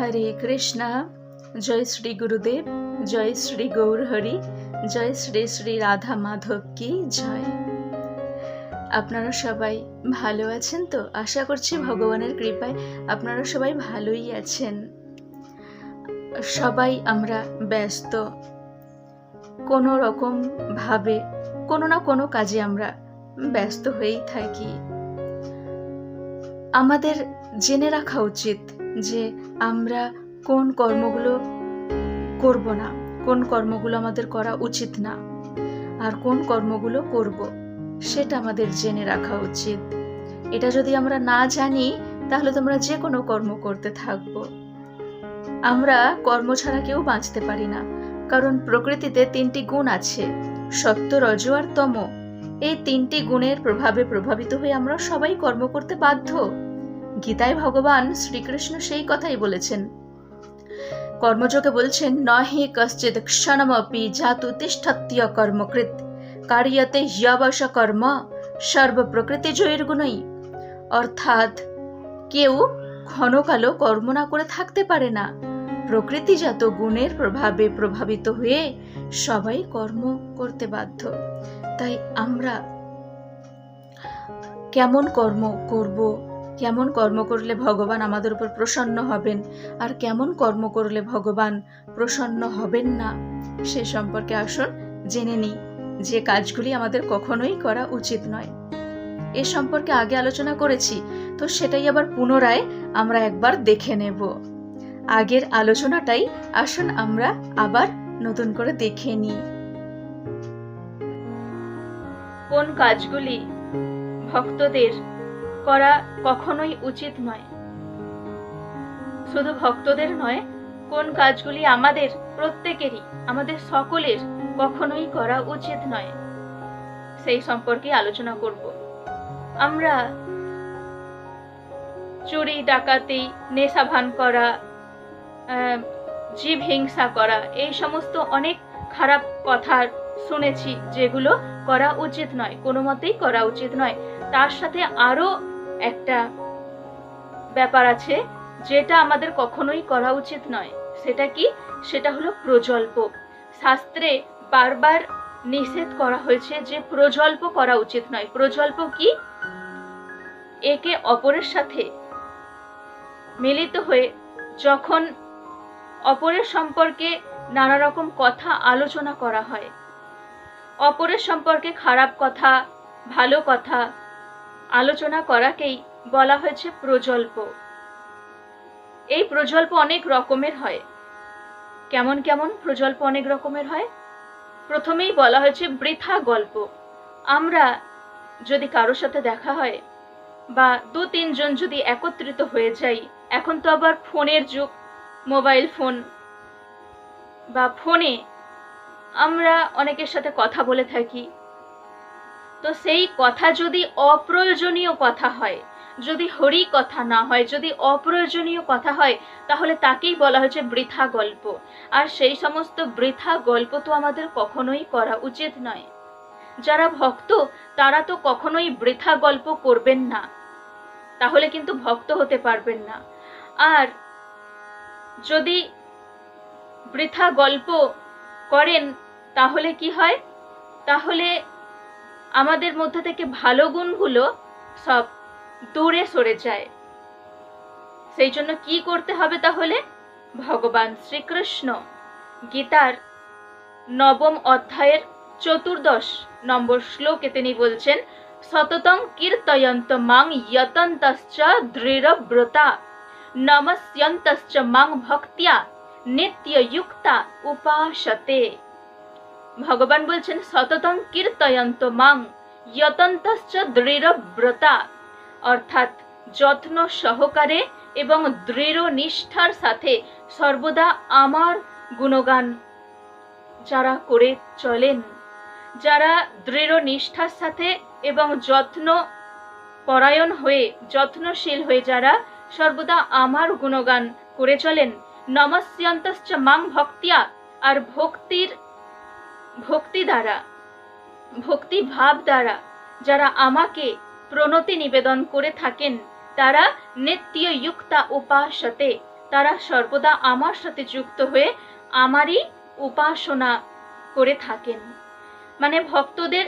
হরে কৃষ্ণা। জয় শ্রী গুরুদেব, জয় শ্রী গৌর হরি জয় শ্রী শ্রী রাধা মাধব কি জয়। আপনারা সবাই ভালো আছেন তো? আশা করছি ভগবানের কৃপায় আপনারা সবাই ভালোই আছেন। সবাই আমরা ব্যস্ত। কোনো রকম ভাবে, কোনো না কোনো কাজে আমরা ব্যস্ত হয়েই থাকি। আমাদের জেনে রাখা উচিত যে আমরা কোন কর্মগুলো করব না, কোন কর্মগুলো আমাদের করা উচিত না আর কোন কর্মগুলো করব, সেটা আমাদের জেনে রাখা উচিত। এটা যদি আমরা না জানি, তাহলে তো আমরা যে কোনো কর্ম করতে থাকব। আমরা কর্ম ছাড়া কেউ বাঁচতে পারি না, কারণ প্রকৃতিতে তিনটি গুণ আছে সত্য রজ আর তম। এই তিনটি গুণের প্রভাবে প্রভাবিত হয়ে আমরা সবাই কর্ম করতে বাধ্য। গীতায় ভগবান শ্রীকৃষ্ণ সেই কথাই বলেছেন। কর্মযোগে বলছেন, নহি কশ্চিৎ ক্ষণমপি জাতু তিষ্ঠত্য কর্মকৃত কার্যতে হ্যবশ কর্ম সর্ব প্রকৃতি জয়ের গুণই অর্থাৎ কেউ ক্ষণকালও কর্ম না করে থাকতে পারে না। প্রকৃতিজাত গুণের প্রভাবে প্রভাবিত হয়ে সবাই কর্ম করতে বাধ্য। তাই আমরা কেমন কর্ম করব কেমন কর্ম করলে ভগবান আমাদের উপর প্রসন্ন হবেন? আর কেমন কর্ম করলে ভগবান প্রসন্ন হবেন না? সে সম্পর্কে আসুন জেনে নিই। যে কাজগুলি আমাদের কখনোই করা উচিত নয়। এ সম্পর্কে আগে আলোচনা করেছি, তো সেটাই আবার পুনরায় আমরা একবার দেখে নেব। আগের আলোচনাটাই আসুন আমরা আবার নতুন করে দেখে নিই। কোন কাজগুলি ভক্তদের করা কখনোই উচিত নয়। শুধু ভক্তদের নয়, কোন কাজগুলি আমাদের, প্রত্যেকেরই, আমাদের সকলের কখনোই করা উচিত নয়। সেই সম্পর্কে আলোচনা করব। আমরা চুরি, ডাকাতি নেশা ভান করা জীব হিংসা করা, এই সমস্ত অনেক খারাপ কথা শুনেছি যেগুলো করা উচিত নয় কোনো মতেই করা উচিত নয়। তার সাথে আরও একটা ব্যাপার আছে যেটা আমাদের কখনোই করা উচিত নয়। সেটা কি? সেটা হলো প্রজল্প। শাস্ত্রে বারবার নিষেধ করা হয়েছে যে প্রজল্প করা উচিত নয়। প্রজল্প কি? একে অপরের সাথে মিলিত হয়ে যখন অপরের সম্পর্কে নানা রকম কথা আলোচনা করা হয়, অপরের সম্পর্কে খারাপ কথা, ভালো কথা আলোচনা করাকেই বলা হয়েছে প্রজল্প। এই প্রজল্প অনেক রকমের হয়। কেমন কেমন প্রজল্প অনেক রকমের হয়? প্রথমেই বলা হয়েছে বৃথা গল্প। আমরা যদি কারোর সাথে দেখা হয় বা দু তিনজন যদি একত্রিত হয়ে যাই, এখন তো আবার ফোনের যুগ, মোবাইল ফোন বা ফোনে আমরা অনেকের সাথে কথা বলে থাকি তো সেই কথা যদি অপ্রয়োজনীয় কথা হয়, যদি হরি কথা না হয়, যদি অপ্রয়োজনীয় কথা হয়, তাহলে তাকেই বলা হয়েছে বৃথা গল্প। আর সেই সমস্ত বৃথা গল্প তো আমাদের কখনোই করা উচিত নয়। যারা ভক্ত, তারা তো কখনোই বৃথা গল্প করবেন না। তাহলে কিন্তু ভক্ত হতে পারবেন না। আর যদি বৃথা গল্প করেন, তাহলে কি হয়? তাহলে আমাদের মধ্যে থেকে ভালো গুণগুলো সব দূরে সরে যায়। সেই জন্য কি করতে হবে তাহলে? ভগবান শ্রীকৃষ্ণ গীতার নবম অধ্যায়ের চতুর্দশ নম্বর শ্লোকে তিনি বলছেন, সততং কীর্তয়ন্ত মাং যতন্তশ্চ দৃঢ়ব্রতা, নমস্যন্তশ্চ মাং ভক্তিয়া, নিত্যযুক্তা উপাসতে। ভগবান বলছেন, সততং কীর্তয়ন্ত মাং, যতন্তশ্চ দৃঢ়ব্রতা অর্থাৎ যত্ন সহকারে এবং দৃঢ় নিষ্ঠার সাথে সর্বদা আমার গুণগান যারা করে চলেন। যারা দৃঢ় নিষ্ঠার সাথে এবং যত্ন পরায়ণ হয়ে, যত্নশীল হয়ে যারা সর্বদা আমার গুণগান করে চলেন, নমস্যন্তশ্চ মাং ভক্তিয়া, আর ভক্তির ভক্তি দ্বারা ভক্তি ভাব দ্বারা যারা আমাকে প্রণতি নিবেদন করে থাকেন, তারা নিত্যযুক্তা উপাসতে, তারা সর্বদা আমার সাথে যুক্ত হয়ে আমারই উপাসনা করে থাকেন। মানে ভক্তদের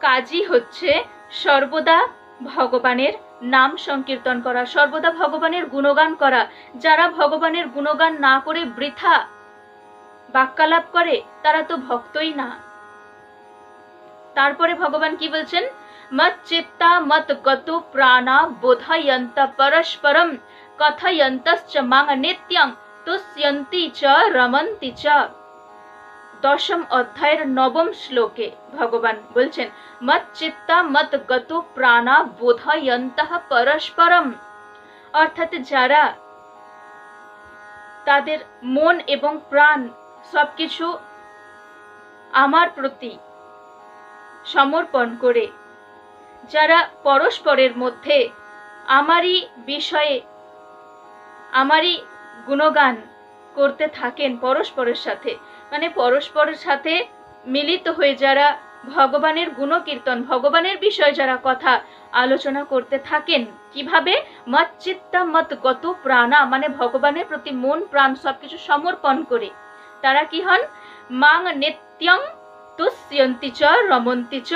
কাজই হচ্ছে সর্বদা ভগবানের নাম সংকীর্তন করা, সর্বদা ভগবানের গুণগান করা। যারা ভগবানের গুণগান না করে বৃথা বাক্যালাপ করে, তারা তো ভক্তই না। তারপরে ভগবান কি বলছেন? মত চিত্তা মত গত প্রাণা বোধয়ন্ত পরস্পরম কথয়ন্তশ্চ মাং নিত্যং তুষ্যন্তি চ রমন্তি চ। দশম অধ্যায়ের নবম শ্লোকে ভগবান বলছেন মত চিত্তা মত গত প্রাণা বোধয়ন্ত পরস্পরম। অর্থাৎ যারা তাদের মন এবং প্রাণ সবকিছু আমার প্রতি সমর্পণ করে। যারা পরস্পরের মধ্যে আমারই বিষয়ে, আমারই গুণগান করতে থাকেন পরস্পরের সাথে মানে পরস্পরের সাথে মিলিত হয়ে যারা ভগবানের গুণকীর্তন, ভগবানের বিষয়ে যারা কথা আলোচনা করতে থাকেন, কীভাবে? মত চিত্তা মত গত প্রাণা মানে ভগবানের প্রতি মন, প্রাণ সবকিছু সমর্পণ করে। তারা কি হন? মাং নিত্যং তুষ্যন্তি চ, রমন্তি চ।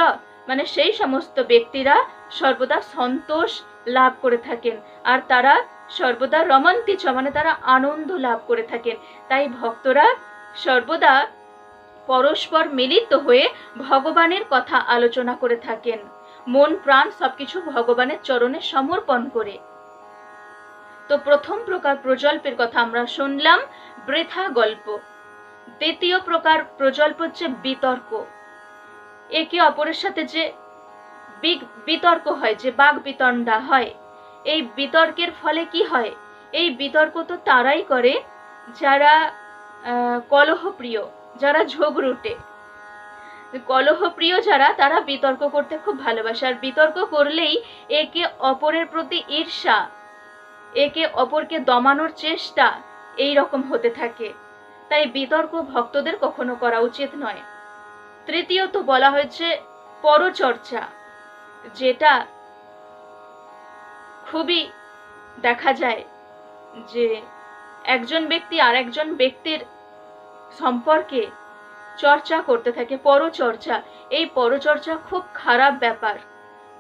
মানে সেই সমস্ত ব্যক্তিরা সর্বদা সন্তোষ লাভ করে থাকেন। আর তারা সর্বদা রমন্তি চ মানে তারা আনন্দ লাভ করে থাকেন। তাই ভক্তরা সর্বদা পরস্পর মিলিত হয়ে ভগবানের কথা আলোচনা করে থাকেন। মন প্রাণ সবকিছু ভগবানের চরণে সমর্পণ করে। তো প্রথম প্রকার প্রজল্পের কথা আমরা শুনলাম, বৃথা গল্প। দ্বিতীয় প্রকার প্রজল্প হচ্ছে বিতর্ক। একে অপরের সাথে যে বিতর্ক হয়, যে বাঘ বিতণ্ডা হয়, এই বিতর্কের ফলে কি হয়? এই বিতর্ক তো তারাই করে যারা কলহপ্রিয়, যারা ঝগড়ুটে কলহপ্রিয় যারা, তারা বিতর্ক করতে খুব ভালোবাসে। আর বিতর্ক করলেই একে অপরের প্রতি ঈর্ষা, একে অপরকে দমানোর চেষ্টা, এই রকম হতে থাকে। তাই বিতর্ক ভক্তদের কখনো করা উচিত নয়। তৃতীয়ত বলা হয়েছে, পরচর্চা, যেটা খুবই দেখা যায় যে একজন ব্যক্তি আর একজন ব্যক্তির সম্পর্কে চর্চা করতে থাকে, পরচর্চা। এই পরচর্চা খুব খারাপ ব্যাপার।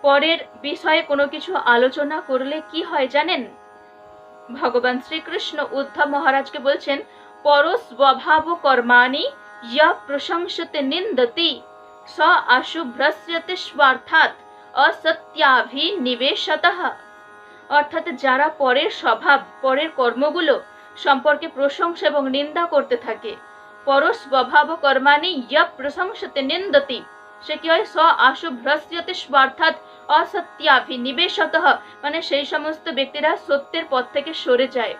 পরের বিষয়ে কোনো কিছু আলোচনা করলে কি হয় জানেন? ভগবান শ্রীকৃষ্ণ উদ্ধব মহারাজকে বলছেন পরস্বভাব কর্মাণি ইয়া প্রশংসতে নিন্দতি স অশুভ্রস্যতে স্বার্থাৎ অসত্যাভিনিবেশত অর্থাৎ যারা পরের স্বভাব, পরের কর্মগুলো সম্পর্কে প্রশংসা এবং নিন্দা করতে থাকে পরস্বভাব কর্মাণি ইয়া প্রশংসতে নিন্দতি। সে কি হয়? স অশুভ্রস্যতে স্বার্থাৎ অসত্যাভিনিবেশত। মানে সেই সমস্ত ব্যক্তিরা সত্যের পথ থেকে সরে যায়,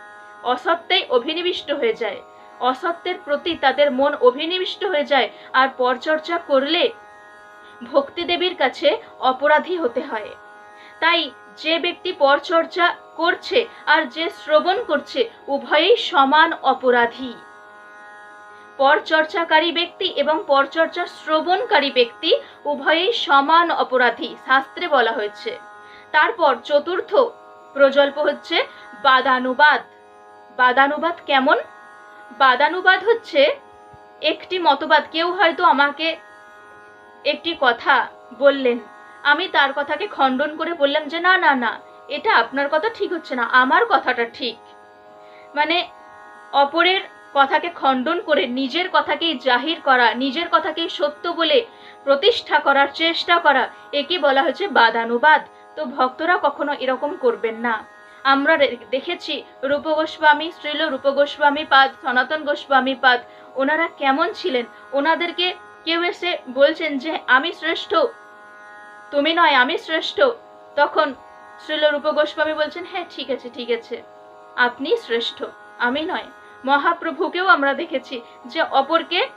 অসত্যেই অভিনিবিষ্ট হয়ে যায়। অসত্যের প্রতি তাদের মন অভিনিবিষ্ট হয়ে যায় আর পরচর্চা করলে ভক্তি দেবীর কাছে অপরাধী হতে হয়। তাই যে ব্যক্তি পরচর্চা করছে আর যে শ্রবণ করছে উভয়েই সমান অপরাধী। পরচর্চাকারী ব্যক্তি এবং পরচর্চা শ্রবণকারী ব্যক্তি উভয়েই সমান অপরাধী, শাস্ত্রে বলা হয়েছে। তারপর চতুর্থ প্রজল্প হচ্ছে বাদানুবাদ। বাদানুবাদ কেমন? বাদানুবাদ হচ্ছে একটি মতবাদ। কেউ হয়তো আমাকে একটি কথা বললেন। আমি তার কথাকে খণ্ডন করে বললাম যে, না না না, এটা আপনার কথা ঠিক হচ্ছে না, আমার কথাটা ঠিক। মানে অপরের কথাকে খণ্ডন করে নিজের কথাকেই জাহির করা, নিজের কথাকেই সত্য বলে প্রতিষ্ঠা করার চেষ্টা করা, একে বলা হচ্ছে বাদানুবাদ। তো ভক্তরা কখনো এরকম করবেন না। আমরা দেখেছি রূপ গোস্বামী, শ্রীল রূপ গোস্বামী পাদ, সনাতন গোস্বামী পাদ। ওনারা কেমন ছিলেন? ওনাদেরকে কেউ এসে বলছেন যে, আমি শ্রেষ্ঠ। তুমি নয়, আমি শ্রেষ্ঠ। তখন শ্রীল রূপ গোস্বামী বলছেন হ্যাঁ ঠিক আছে ঠিক আছে। আপনি শ্রেষ্ঠ, আমি নয়। মহাপ্রভুকেও আমরা দেখেছি যে অপরকে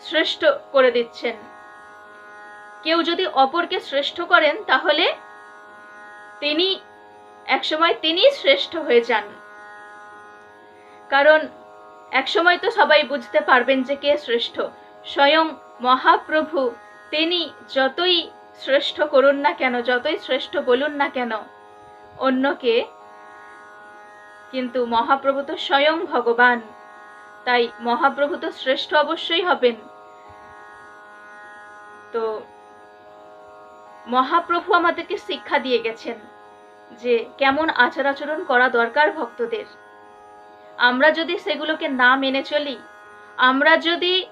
শ্রেষ্ঠ করে দিচ্ছেন। কেউ যদি অপরকে শ্রেষ্ঠ করেন, তাহলে তিনি একসময় তিনি শ্রেষ্ঠ হয়ে যান। কারণ একসময় তো সবাই বুঝতে পারবেন যে কে শ্রেষ্ঠ। স্বয়ং মহাপ্রভু তিনি যতই শ্রেষ্ঠ করুন না কেন, যতই শ্রেষ্ঠ বলুন না কেন অন্যকে কিন্তু মহাপ্রভু তো স্বয়ং ভগবান, তাই মহাপ্রভু তো শ্রেষ্ঠ অবশ্যই হবেন। তো মহাপ্রভু আমাদেরকে শিক্ষা দিয়ে গেছেন। যে কেমন আচার আচরণ করা দরকার ভক্তদের। আমরা যদি সেগুলোকে না মেনে চলি, আমরা যদি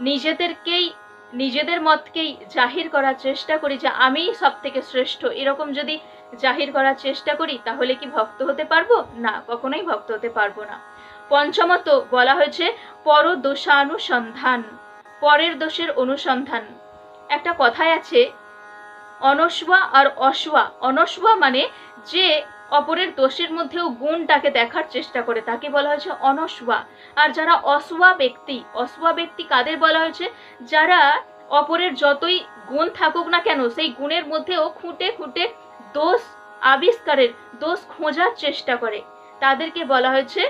নিজেদেরকেই, নিজেদের মতকেই জাহির করার চেষ্টা করি যে আমিই সব থেকে শ্রেষ্ঠ, এরকম যদি জাহির করার চেষ্টা করি, তাহলে কি ভক্ত হতে পারব? না, কখনোই ভক্ত হতে পারব না। পঞ্চমত বলা হয়েছে, পর দোষানুসন্ধান, পরের দোষের অনুসন্ধান। একটা কথায় আছে অনস্বা আর অসুয়া অনস্বা মানে যে অপরের দোষের মধ্যেও গুণটাকে দেখার চেষ্টা করে, তাকে বলা হয়েছে অনস্বা আর যারা অসুয়া ব্যক্তি অসুয়া ব্যক্তি কাদের বলা হয়েছে? যারা অপরের যতই গুণ থাকুক না কেন, সেই গুণের মধ্যেও খুঁটে খুঁটে দোষ আবিষ্কারের, দোষ খোঁজার চেষ্টা করে। তাদেরকে বলা হয়েছে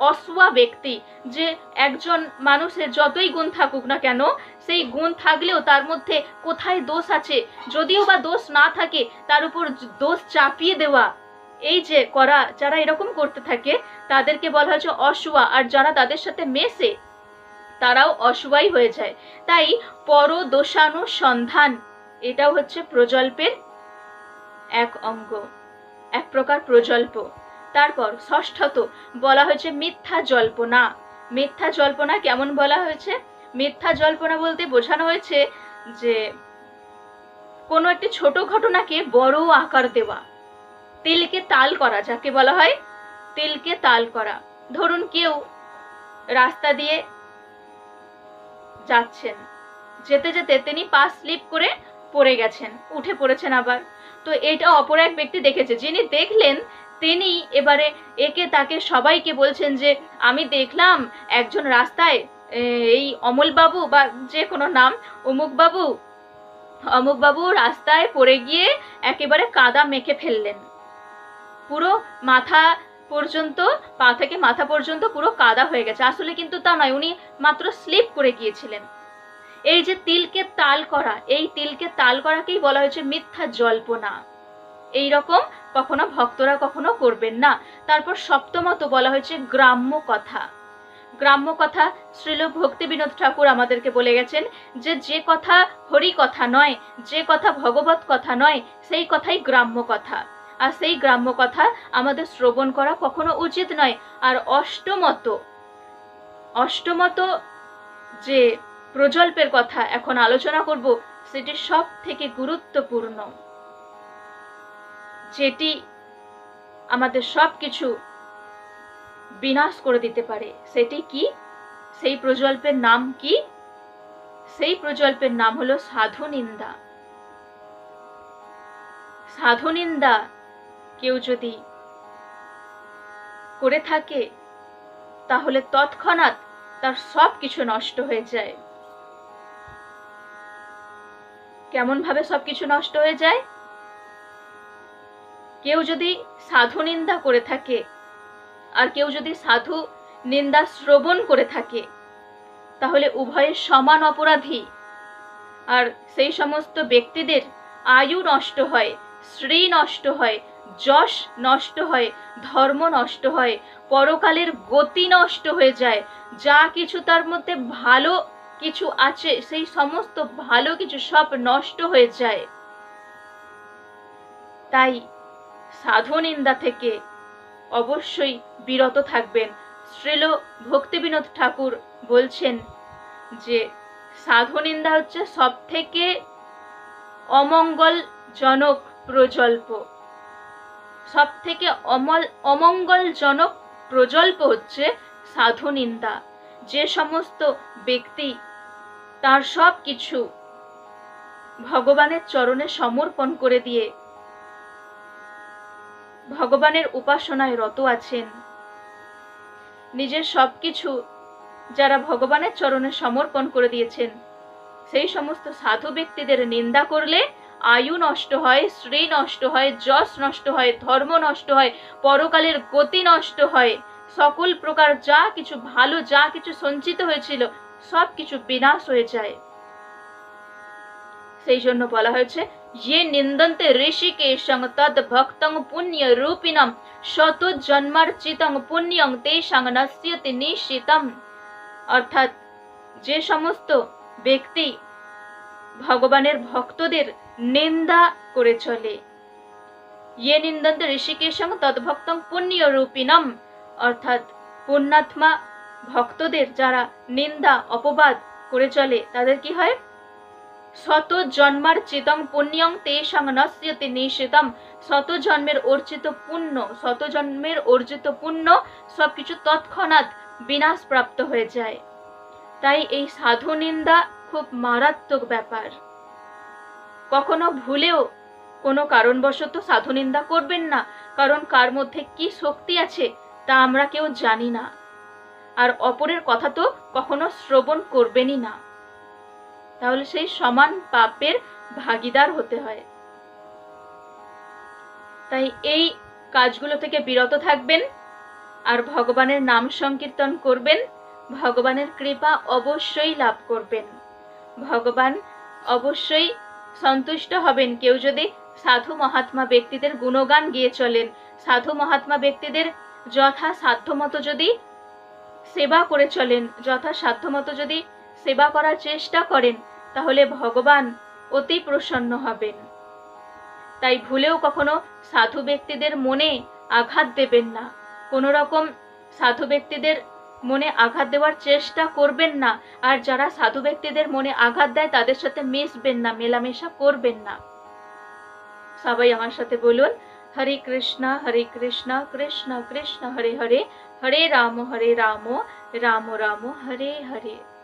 অসুয়া ব্যক্তি যে একজন মানুষের যতই গুণ থাকুক না কেন, সেই গুণ থাকলেও তার মধ্যে কোথায় দোষ আছে? যদিও বা দোষ না থাকে, তার উপর দোষ চাপিয়ে দেওয়া, এই যে করা, যারা এরকম করতে থাকে, তাদেরকে বলা হচ্ছে অসুয়া। আর যারা তাদের সাথে মেশে, তারাও অসুয়াই হয়ে যায়। তাই পর দোষানুসন্ধান এটাও হচ্ছে প্রজল্পের এক অঙ্গ, এক প্রকার প্রজল্প। তারপর ষষ্ঠত বলা হয়েছে মিথ্যা জল্পনা। মিথ্যা জল্পনা কেমন বলা হয়েছে? মিথ্যা জল্পনা বলতে বোঝানো হয়েছে যে কোনো একটি ছোট ঘটনাকে বড় আকার দেওয়া। তিলকে তাল করা, যাকে বলা হয় তিলকে তাল করা। ধরুন কেউ রাস্তা দিয়ে যাচ্ছেন, যেতে যেতে তিনি পা স্লিপ করে পড়ে গেছেন, উঠে পড়েছেন আবার। তো এটা অপর এক ব্যক্তি দেখেছে, যিনি দেখলেন তিনি এবারে একে তাকে সবাইকে বলছেন যে, আমি দেখলাম একজন রাস্তায় এই অমল বাবু বা যে কোনো নাম অমুক বাবু অমুক বাবু রাস্তায় পড়ে গিয়ে একেবারে কাদা মেখে ফেললেন। পুরো মাথা পর্যন্ত, পা থেকে মাথা পর্যন্ত পুরো কাদা হয়ে গেছে। আসলে কিন্তু তা নয়, উনি মাত্র স্লিপ করে গিয়েছিলেন। এই যে তিলকে তাল করা, এই তিলকে তাল করাকেই বলা হয়েছে মিথ্যা জল্পনা। এই রকম কখনো ভক্তরা কখনো করবেন না। তারপর সপ্তমত বলা হয়েছে গ্রাম্য কথা। গ্রাম্য কথা শ্রীল ভক্তি বিনোদ ঠাকুর আমাদেরকে বলে গেছেন যে যে কথা হরি কথা নয়, যে কথা ভগবত কথা নয়, সেই কথাই গ্রাম্য কথা। আর সেই গ্রাম্য কথা আমাদের শ্রবণ করা কখনো উচিত নয়। আর অষ্টমত অষ্টমত যে প্রজল্পের কথা এখন আলোচনা করব, সেটি সব থেকে গুরুত্বপূর্ণ। যেটি আমাদের সব কিছু বিনাশ করে দিতে পারে। সেটি কি? সেই প্রজল্পের নাম কি? সেই প্রজল্পের নাম হলো সাধু নিন্দা সাধু নিন্দা কেউ যদি করে থাকে, তাহলে তৎক্ষণাৎ তার সব কিছু নষ্ট হয়ে যায়। কেমন ভাবে সবকিছু নষ্ট হয়ে যায়? কেউ যদি সাধু নিন্দা করে থাকে, আর কেউ যদি সাধু নিন্দা শ্রবণ করে থাকে, তাহলে উভয়ের সমান অপরাধী। আর সেই সমস্ত ব্যক্তিদের আয়ু নষ্ট হয় শ্রী নষ্ট হয়, যশ নষ্ট হয়, ধর্ম নষ্ট হয়, পরকালের গতি নষ্ট হয়ে যায়, যা কিছু তার মধ্যে ভালো কিছু আছে, সেই সমস্ত ভালো কিছু সব নষ্ট হয়ে যায়। তাই সাধু নিন্দা থেকে অবশ্যই বিরত থাকবেন। শ্রীল ভক্তিবিনোদ ঠাকুর বলছেন যে, সাধু নিন্দা হচ্ছে সব থেকে অমঙ্গলজনক প্রজল্প। সব থেকে অমল অমঙ্গলজনক প্রজল্প হচ্ছে সাধু নিন্দা। যে সমস্ত ব্যক্তি তার সব কিছু ভগবানের চরণে সমর্পণ করে দিয়ে ভগবানের উপাসনায় রত আছেন। নিজের সব কিছু যারা ভগবানের চরণে সমর্পণ করে দিয়েছেন, সেই সমস্ত সাধু ব্যক্তিদের নিন্দা করলে আয়ু নষ্ট হয় শ্রী নষ্ট হয়, যশ নষ্ট হয়, ধর্ম নষ্ট হয়, পরকালের গতি নষ্ট হয়, সকল প্রকার যা কিছু ভালো, যা কিছু সঞ্চিত হয়েছিল সব কিছু বিনাশ হয়ে যায়। সেই জন্য বলা হয়েছে ये निंदन्ते ऋषिकेशं तद् भक्तं पुण्यरूपिणं শত জন্মার্চিতং পুণ্যং তেষাং নশ্যতি নিশ্চিতম অর্থাৎ যে সমস্ত ব্যক্তি ভগবানের ভক্তদের নিন্দা করে চলে ইয়ে নিন্দন্ত ঋষিকেশং তদ্ভক্তং পুণ্যরূপিণম অর্থাৎ পুণ্যাত্মা ভক্তদের যারা নিন্দা অপবাদ করে চলে তাদের কি হয় শত জন্মার চিতং পুণ্যং তেষাং নশ্যতি নিষিতম। শত জন্মের অর্জিত পুণ্য, শত জন্মের অর্জিত পুণ্য সবকিছু তৎক্ষণাৎ বিনাশ প্রাপ্ত হয়ে যায়। তাই এই সাধু নিন্দা খুব মারাত্মক ব্যাপার। কখনো ভুলেও কোনো কারণবশত সাধু নিন্দা করবেন না, কারণ কার মধ্যে কি শক্তি আছে তা আমরা কেউ জানি না। আর অপরের কথা তো কখনো শ্রবণ করবেনই না। তাহলে সেই সমান পাপের ভাগিদার হতে হয়। তাই এই কাজগুলো থেকে বিরত থাকবেন আর ভগবানের নাম সংকীর্তন করবেন। ভগবানের কৃপা অবশ্যই লাভ করবেন। ভগবান অবশ্যই সন্তুষ্ট হবেন। কেউ যদি সাধু মহাত্মা ব্যক্তিদের গুণগান গিয়ে চলেন, সাধু মহাত্মা ব্যক্তিদের যথা সাধ্যমতো যদি সেবা করে চলেন যথা সাধ্যমতো যদি সেবা করার চেষ্টা করেন, তাহলে ভগবান অতি প্রসন্ন হবেন। তাই ভুলেও কখনো সাধু ব্যক্তিদের মনে আঘাত দেবেন না। কোনো রকম সাধু ব্যক্তিদের মনে আঘাত দেওয়ার চেষ্টা করবেন না, আর যারা সাধু ব্যক্তিদের মনে আঘাত দেয়, তাদের সাথে মিশবেন না, মেলামেশা করবেন না। সবাই আমার সাথে বলুন, হরে কৃষ্ণ হরে কৃষ্ণ কৃষ্ণ কৃষ্ণ, হরে হরে হরে রাম হরে রাম রাম রাম, হরে হরে।